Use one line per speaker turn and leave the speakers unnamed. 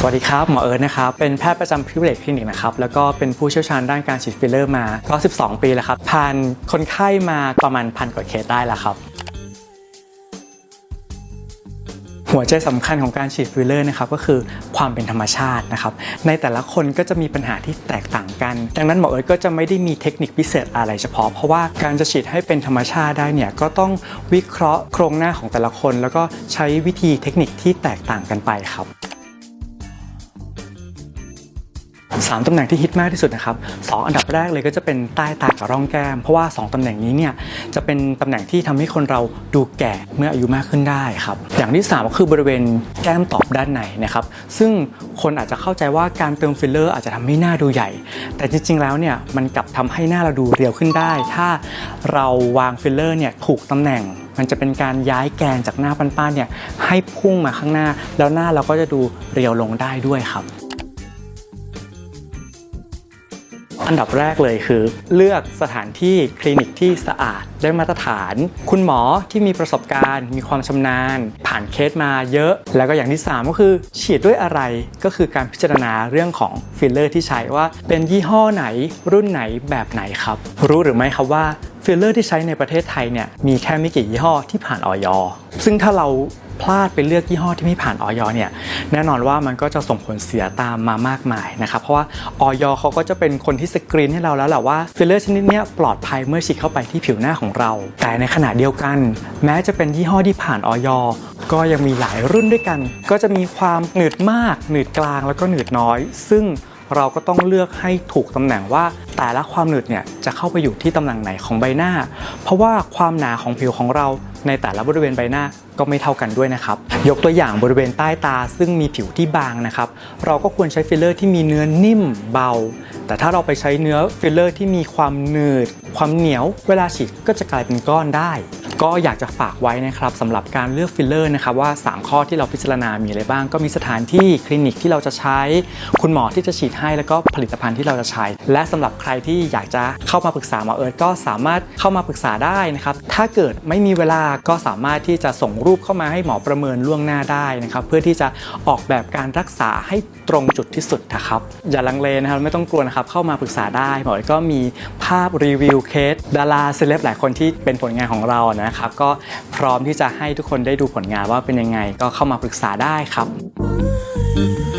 สวัสดีครับ หมอเอิร์ธนะครับ เป็นแพทย์ประจำพิเวเลตคลินิกนะครับ แล้วก็เป็นผู้เชี่ยวชาญด้านการฉีดฟิลเลอร์มาก็12 ปีแล้วครับ ผ่านคนไข้มาประมาณพันกว่าเคสได้แล้วครับหัวใจสำคัญของการฉีดฟิลเลอร์นะครับก็คือความเป็นธรรมชาตินะครับในแต่ละคนก็จะมีปัญหาที่แตกต่างกัน ดังนั้นหมอเอิร์ธก็จะไม่ได้มีเทคนิคพิเศษอะไรเฉพาะ เพราะว่าการจะฉีดให้เป็นธรรมชาติได้เนี่ยก็ต้องวิเคราะห์โครงหน้าของแต่ละคน แล้วก็ใช้วิธีเทคนิคที่แตกต่างกันไปครับ สามตำแหน่งที่ฮิตมากที่สุดนะครับสองอันดับแรกเลยก็จะเป็นใต้ตากับร่องแก้ม เพราะว่า 2ตำแหน่งนี้เนี่ยจะเป็นตำแหน่งที่ทำให้คนเราดูแก่เมื่ออายุมากขึ้นได้ครับอย่างที่ 3 ก็คือบริเวณแก้มตอบด้านในนะครับซึ่งคนอาจจะเข้าใจว่าการเติมฟิลเลอร์อาจจะทำให้หน้าดูใหญ่ แต่จริง ๆ แล้วเนี่ยมันกลับทำให้หน้าเราดูเรียวขึ้นได้ ถ้าเราวางฟิลเลอร์เนี่ยถูกตำแหน่งมันจะเป็นการย้ายแกนจากหน้าป้านๆเนี่ยให้พุ่งมาข้างหน้า แล้วหน้าเราก็จะดูเรียวลงได้ด้วยครับ อันดับแรกเลยคือ เลือกสถานที่คลินิกที่สะอาดได้มาตรฐาน คุณหมอที่มีประสบการณ์ มีความชำนาญ ผ่านเคสมาเยอะ แล้วก็อย่างที่ 3 ก็คือ ฉีดด้วยอะไรก็คือการพิจารณาเรื่องของฟิลเลอร์ที่ใช้ว่าเป็นยี่ห้อไหนรุ่นไหนแบบไหนครับ รู้หรือไม่ครับว่า ฟิลเลอร์ที่ใช้ในประเทศไทยเนี่ยมีแค่ไม่กี่ยี่ห้อที่ผ่านออยซึ่งถ้าเราพลาดไปเลือกยี่ห้อที่ไม่ผ่านออยเนี่ยแน่นอนว่ามันก็จะส่งผลเสียตามมามากมายนะครับ เพราะว่าออยเขาก็จะเป็นคนที่สกรีนให้เราแล้วแหละว่าฟิลเลอร์ชนิดนี้ปลอดภัยเมื่อฉีดเข้าไปที่ผิวหน้าของเรา แต่ในขณะเดียวกัน แม้จะเป็นยี่ห้อที่ผ่านออยก็ยังมีหลายรุ่นด้วยกัน ก็จะมีความหนืดมาก หนืดกลางแล้วก็หนืดน้อย ซึ่ง เราก็ต้องเลือกให้ถูกตำแหน่งว่าแต่ละความหนืดเนี่ยจะเข้าไปอยู่ที่ตำแหน่งไหนของใบหน้า เพราะว่าความหนาของผิวของเราในแต่ละบริเวณใบหน้าก็ไม่เท่ากันด้วยนะครับ ยกตัวอย่างบริเวณใต้ตาซึ่งมีผิวที่บางนะครับ เราก็ควรใช้ฟิลเลอร์ที่มีเนื้อนิ่มเบา แต่ถ้าเราไปใช้เนื้อฟิลเลอร์ที่มีความหนืด ความเหนียว เวลาฉีดก็จะกลายเป็นก้อนได้ ก็อยากจะฝากไว้นะครับสำหรับการเลือกฟิลเลอร์นะครับว่า 3 ข้อที่เราพิจารณามีอะไรบ้าง ก็มีสถานที่คลินิกที่เราจะใช้ คุณหมอที่จะฉีดให้แล้วก็ผลิตภัณฑ์ที่เราจะใช้ และสำหรับใครที่อยากจะเข้ามาปรึกษาหมอเอิร์ธก็สามารถเข้ามาปรึกษาได้นะครับถ้าเกิดไม่มีเวลาก็สามารถที่จะส่งรูปเข้ามาให้หมอประเมินล่วงหน้าได้นะครับเพื่อที่จะออกแบบการรักษาให้ตรงจุดที่สุดนะครับอย่าลังเลนะครับไม่ต้องกลัวนะครับเข้ามาปรึกษาได้หมอเอิร์ธก็มีภาพรีวิวเคสดาราเซเลบหลายคนที่เป็นผลงานของเรานะนะครับ ก็พร้อมที่จะให้ทุกคนได้ดูผลงานว่าเป็นยังไง ก็เข้ามาปรึกษาได้ครับ